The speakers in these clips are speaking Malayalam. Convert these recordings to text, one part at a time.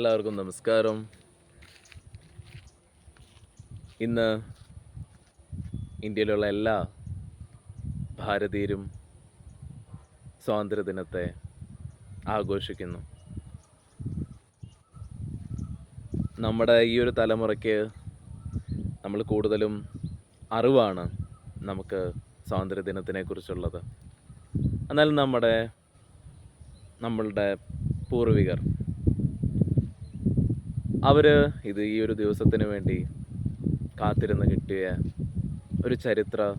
എല്ലാവർക്കും നമസ്കാരം. ഇന്ന് ഇന്ത്യയിലുള്ള എല്ലാ ഭാരതീയരും സ്വാതന്ത്ര്യദിനത്തെ ആഘോഷിക്കുന്നു. നമ്മുടെ ഈ ഒരു തലമുറയ്ക്ക് നമ്മൾ കൂടുതലും അറിവാണ് നമുക്ക് സ്വാതന്ത്ര്യദിനത്തിനെ കുറിച്ചുള്ളത് എന്നാൽ നമ്മുടെ നമ്മളുടെ പൂർവികർ അവർ ഇത് ഈ ഒരു ദിവസത്തിന് വേണ്ടി കാത്തിരുന്ന് കിട്ടിയ ഒരു ചരിത്ര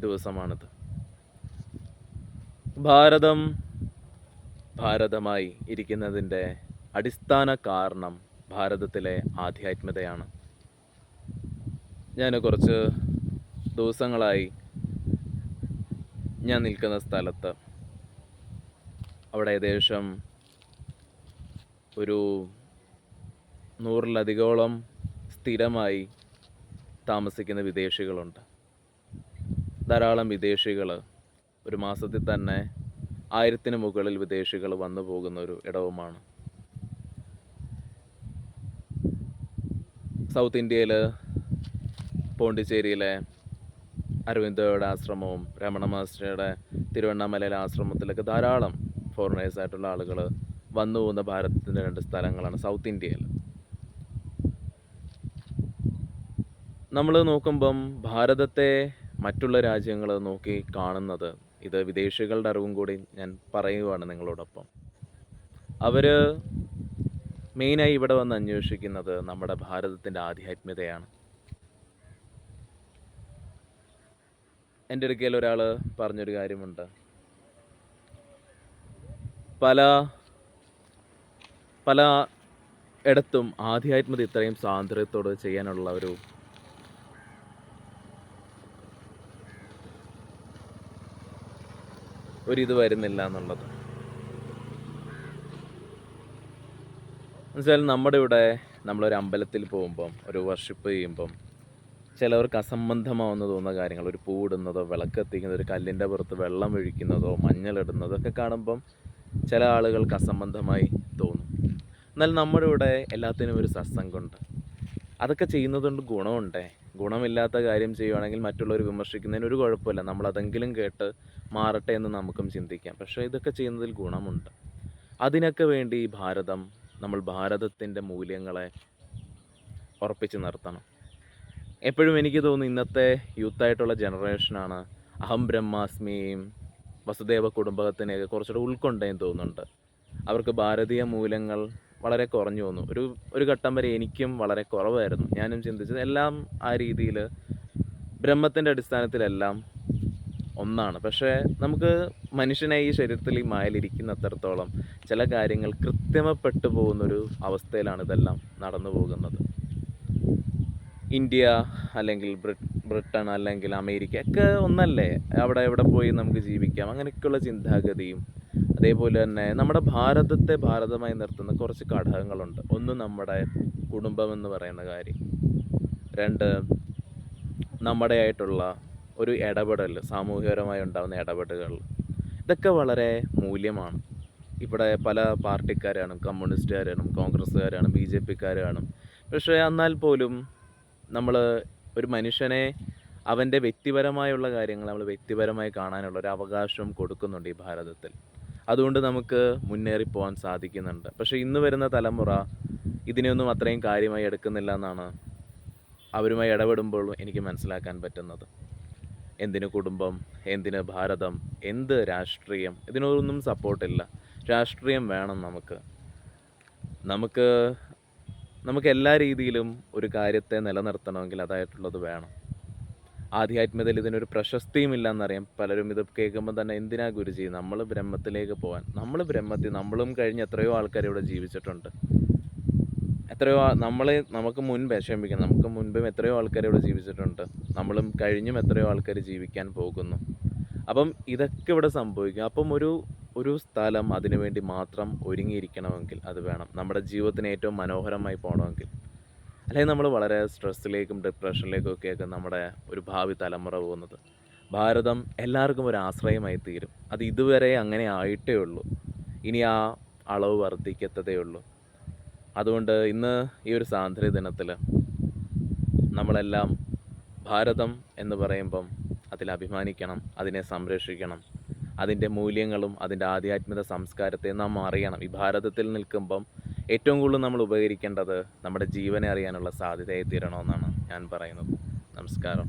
ദിവസമാണിത്. ഭാരതം ഭാരതമായി ഇരിക്കുന്നതിന്റെ അടിസ്ഥാന കാരണം ഭാരതത്തിലെ ആധ്യാത്മികതയാണ്. ഞാൻ കുറച്ച് ദിവസങ്ങളായി ഞാൻ നിൽക്കുന്ന സ്ഥലത്ത് അവിടെ ഏകദേശം ഒരു നൂറിലധികോളം സ്ഥിരമായി താമസിക്കുന്ന വിദേശികളുണ്ട്. ധാരാളം വിദേശികൾ ഒരു മാസത്തിൽ തന്നെ ആയിരത്തിന് മുകളിൽ വിദേശികൾ വന്നു പോകുന്ന ഒരു ഇടവുമാണ്. സൗത്ത് ഇന്ത്യയിൽ പോണ്ടിച്ചേരിയിലെ അരവിന്ദോയുടെ ആശ്രമവും രമണ മാസ്റ്ററുടെ തിരുവണ്ണാമലയിലെ ആശ്രമത്തിലൊക്കെ ധാരാളം ഫോറിനേഴ്സായിട്ടുള്ള ആളുകൾ വന്നു പോകുന്ന ഭാരതത്തിന്റെ രണ്ട് സ്ഥലങ്ങളാണ് സൗത്ത് ഇന്ത്യയിൽ നമ്മൾ നോക്കുമ്പം ഭാരതത്തെ മറ്റുള്ള രാജ്യങ്ങൾ നോക്കി കാണുന്നത് ഇത് വിദേശികളുടെ അറിവും കൂടി ഞാൻ പറയുകയാണ് നിങ്ങളോടൊപ്പം. അവർ മെയിനായി ഇവിടെ വന്ന് അന്വേഷിക്കുന്നത് നമ്മുടെ ഭാരതത്തിന്റെ ആധ്യാത്മികതയാണ് എന്റെ അടുക്കൽ ഒരാൾ പറഞ്ഞൊരു കാര്യമുണ്ട്. പല പല ഇടത്തും ആധ്യാത്മികത ഇത്രയും സ്വാതന്ത്ര്യത്തോട് ചെയ്യാനുള്ള ഒരു ഒരിത് വരുന്നില്ല എന്നുള്ളത്. എന്നുവെച്ചാൽ നമ്മുടെ ഇവിടെ നമ്മളൊരു അമ്പലത്തിൽ പോകുമ്പം ഒരു വർഷിപ്പ് ചെയ്യുമ്പം ചിലവർക്ക് അസംബന്ധമാവുന്ന തോന്നുന്ന കാര്യങ്ങൾ ഒരു പൂവിടുന്നതോ വിളക്കെത്തിക്കുന്നതോ ഒരു കല്ലിന്റെ പുറത്ത് വെള്ളം ഒഴിക്കുന്നതോ മഞ്ഞളിടുന്നതോ ഒക്കെ കാണുമ്പം ചില ആളുകൾക്ക് അസംബന്ധമായി തോന്നും. എന്നാൽ നമ്മുടെ ഇവിടെ എല്ലാത്തിനും ഒരു സത്സംഗമുണ്ട്. അതൊക്കെ ചെയ്യുന്നതുകൊണ്ട് ഗുണമുണ്ടേ. ഗുണമില്ലാത്ത കാര്യം ചെയ്യുവാണെങ്കിൽ മറ്റുള്ളവർ വിമർശിക്കുന്നതിന് ഒരു കുഴപ്പമില്ല. നമ്മളതെങ്കിലും കേട്ട് മാറട്ടെ എന്ന് നമുക്കും ചിന്തിക്കാം. പക്ഷേ ഇതൊക്കെ ചെയ്യുന്നതിൽ ഗുണമുണ്ട്. അതിനൊക്കെ വേണ്ടി ഭാരതം നമ്മൾ ഭാരതത്തിന്റെ മൂല്യങ്ങളെ ഉറപ്പിച്ച് നിർത്തണം. എപ്പോഴും എനിക്ക് തോന്നുന്നു ഇന്നത്തെ യൂത്തായിട്ടുള്ള ജനറേഷനാണ് അഹം ബ്രഹ്മാസ്മിയും വസുദേവ കുടുംബത്തിനെയൊക്കെ കുറച്ചുകൂടെ ഉൾക്കൊണ്ടേന്ന് തോന്നുന്നുണ്ട്. അവർക്ക് ഭാരതീയ മൂല്യങ്ങൾ വളരെ കുറഞ്ഞു വന്നു. ഒരു ഒരു ഘട്ടം വരെ എനിക്കും വളരെ കുറവായിരുന്നു. ഞാനും ചിന്തിച്ചത് എല്ലാം ആ രീതിയിൽ ബ്രഹ്മത്തിന്റെ അടിസ്ഥാനത്തിലെല്ലാം ഒന്നാണ്. പക്ഷേ നമുക്ക് മനുഷ്യനെ ഈ ശരീരത്തിൽ ഈ മായലിരിക്കുന്നത്രത്തോളം ചില കാര്യങ്ങൾ കൃത്രിമപ്പെട്ടു പോകുന്നൊരു അവസ്ഥയിലാണ് ഇതെല്ലാം നടന്നു പോകുന്നത്. ഇന്ത്യ അല്ലെങ്കിൽ ബ്രിട്ട് ബ്രിട്ടൻ അല്ലെങ്കിൽ അമേരിക്ക ഒക്കെ ഒന്നല്ലേ? അവിടെ എവിടെ പോയി നമുക്ക് ജീവിക്കാം? അങ്ങനെയൊക്കെയുള്ള ചിന്താഗതിയും അതേപോലെ തന്നെ നമ്മുടെ ഭാരതത്തെ ഭാരതമായി നിർത്തുന്ന കുറച്ച് ഘടകങ്ങളുണ്ട്. ഒന്ന് നമ്മുടെ കുടുംബം എന്ന് പറയുന്ന കാര്യം. രണ്ട് നമ്മുടെ ആയിട്ടുള്ള ഒരു ഇടപെടൽ സാമൂഹികപരമായി ഉണ്ടാകുന്ന ഇടപെടലുകൾ. ഇതൊക്കെ വളരെ മൂല്യമാണ്. ഇവിടെ പല പാർട്ടിക്കാരാണ് കമ്മ്യൂണിസ്റ്റുകാരാണ് കോൺഗ്രസ്സുകാരാണ് ബി ജെ പിക്കാരാണ്. പക്ഷേ എന്നാൽ പോലും നമ്മൾ ഒരു മനുഷ്യനെ അവന്റെ വ്യക്തിപരമായുള്ള കാര്യങ്ങൾ നമ്മൾ വ്യക്തിപരമായി കാണാനുള്ള ഒരു അവകാശം കൊടുക്കുന്നുണ്ട് ഈ ഭാരതത്തിൽ. അതുകൊണ്ട് നമുക്ക് മുന്നേറി പോകാൻ സാധിക്കുന്നുണ്ട്. പക്ഷേ ഇന്ന് വരുന്ന തലമുറ ഇതിനെയൊന്നും അത്രയും കാര്യമായി എടുക്കുന്നില്ല എന്നാണ് അവരുമായി ഇടപെടുമ്പോൾ എനിക്ക് മനസ്സിലാക്കാൻ പറ്റുന്നത്. എന്തിന് കുടുംബം എന്തിന് ഭാരതം എന്ത് രാഷ്ട്രീയം ഇതിനൊന്നും സപ്പോർട്ടില്ല രാഷ്ട്രീയം വേണം നമുക്ക്. നമുക്ക് നമുക്ക് എല്ലാ രീതിയിലും ഒരു കാര്യത്തെ നിലനിർത്തണമെങ്കിൽ അതായിട്ടുള്ളത് വേണം. ആധ്യാത്മികതയിൽ ഇതിനൊരു പ്രശസ്തിയും ഇല്ല എന്നറിയാം പലരും ഇത് കേൾക്കുമ്പോൾ തന്നെ എന്തിനാ ഗുരുജി? നമ്മൾ ബ്രഹ്മത്തിലേക്ക് പോകാൻ നമ്മൾ ബ്രഹ്മത്തിൽ നമ്മളും കഴിഞ്ഞ് എത്രയോ ആൾക്കാർ ഇവിടെ ജീവിച്ചിട്ടുണ്ട്. എത്രയോ നമ്മളെ നമുക്ക് മുൻപേ ക്ഷമിക്കണം നമുക്ക് മുൻപും എത്രയോ ആൾക്കാർ ഇവിടെ ജീവിച്ചിട്ടുണ്ട്. നമ്മളും കഴിഞ്ഞും എത്രയോ ആൾക്കാർ ജീവിക്കാൻ പോകുന്നു. അപ്പം ഇതൊക്കെ ഇവിടെ സംഭവിക്കും. അപ്പം ഒരു ഒരു സ്ഥലം അതിനുവേണ്ടി മാത്രം ഒരുങ്ങിയിരിക്കണമെങ്കിൽ അത് വേണം. നമ്മുടെ ജീവിതത്തിന് ഏറ്റവും മനോഹരമായി പോകണമെങ്കിൽ. അല്ലെങ്കിൽ നമ്മൾ വളരെ സ്ട്രെസ്സിലേക്കും ഡിപ്രഷനിലേക്കും ഒക്കെയൊക്കെ നമ്മുടെ ഒരു ഭാവി തലമുറ പോകുന്നത്. ഭാരതം എല്ലാവർക്കും ഒരു ആശ്രയമായി തീരും. അത് ഇതുവരെ അങ്ങനെ ആയിട്ടേ ഉള്ളൂ. ഇനി ആ അളവ് വർദ്ധിക്കത്തതേ ഉള്ളൂ. അതുകൊണ്ട് ഇന്ന് ഈ ഒരു സ്വാതന്ത്ര്യ ദിനത്തിൽ നമ്മളെല്ലാം ഭാരതം എന്ന് പറയുമ്പം അതിൽ അഭിമാനിക്കണം അതിനെ സംരക്ഷിക്കണം അതിന്റെ മൂല്യങ്ങളും അതിന്റെ ആധ്യാത്മിക സംസ്കാരത്തെ നാം അറിയണം. ഈ ഭാരതത്തിൽ നിൽക്കുമ്പം ഏറ്റവും കൂടുതൽ നമ്മൾ ഉപകരിക്കേണ്ടത് നമ്മുടെ ജീവനെ അറിയാനുള്ള സാധ്യതയായി തീരണമെന്നാണ് ഞാൻ പറയുന്നത്. നമസ്കാരം.